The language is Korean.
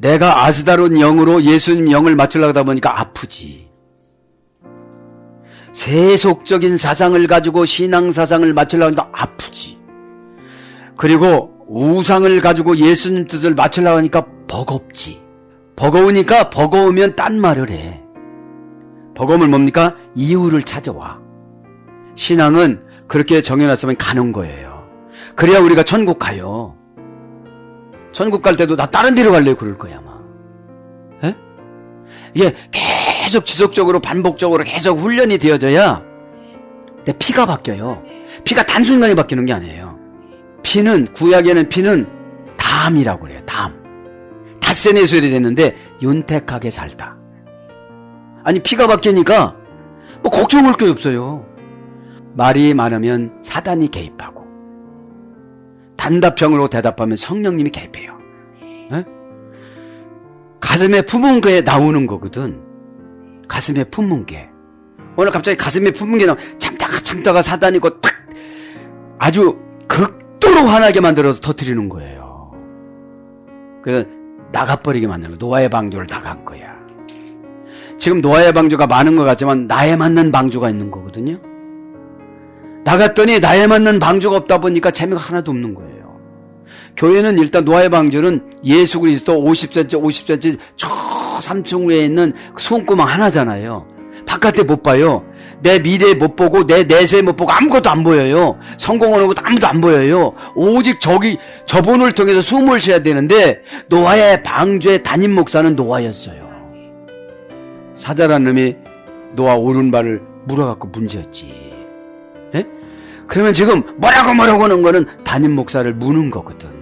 내가 아스다론 영으로 예수님 영을 맞추려고 하다 보니까 아프지. 세속적인 사상을 가지고 신앙 사상을 맞추려고 하니까 아프지. 그리고 우상을 가지고 예수님 뜻을 맞추려고 하니까 버겁지. 버거우니까 버거우면 딴 말을 해. 버거움은 뭡니까? 이유를 찾아와. 신앙은 그렇게 정해놨으면 가는 거예요. 그래야 우리가 천국 가요. 천국 갈 때도 나 다른 데로 갈래요 그럴 거야 아마. 에? 이게 계속 지속적으로 반복적으로 계속 훈련이 되어져야 내 피가 바뀌어요. 피가 단순간에 바뀌는 게 아니에요. 피는 구약에는 피는 담이라고 그래요. 담. 닷새 내 소리 됐는데 윤택하게 살다. 아니 피가 바뀌니까 뭐 걱정할 게 없어요. 말이 많으면 사단이 개입하고 단답형으로 대답하면 성령님이 개입해요. 에? 가슴에 품은 게 나오는 거거든. 가슴에 품은 게. 오늘 갑자기 가슴에 품은 게 나오 참다가 참다가 사단이 고 탁! 아주 극도로 화나게 만들어서 터트리는 거예요. 그래서 나가버리게 만드는 거야. 노아의 방주를 나간 거야. 지금 노아의 방주가 많은 것 같지만 나에 맞는 방주가 있는 거거든요. 나갔더니 나에 맞는 방주가 없다 보니까 재미가 하나도 없는 거예요. 교회는 일단 노아의 방주는 예수 그리스도 50cm, 50cm 저 3층 위에 있는 수은구멍 하나잖아요. 바깥에 못 봐요. 내 미래 못 보고 내 내세 못 보고 아무것도 안 보여요. 성공하는 것도 아무도 안 보여요. 오직 저기 저분을 통해서 숨을 쉬어야 되는데 노아의 방주의 담임 목사는 노아였어요. 사자란 놈이 노아 오른발을 물어갖고 문제였지. 예? 그러면 지금 뭐라고 뭐라고 하는 거는 담임 목사를 무는 거거든.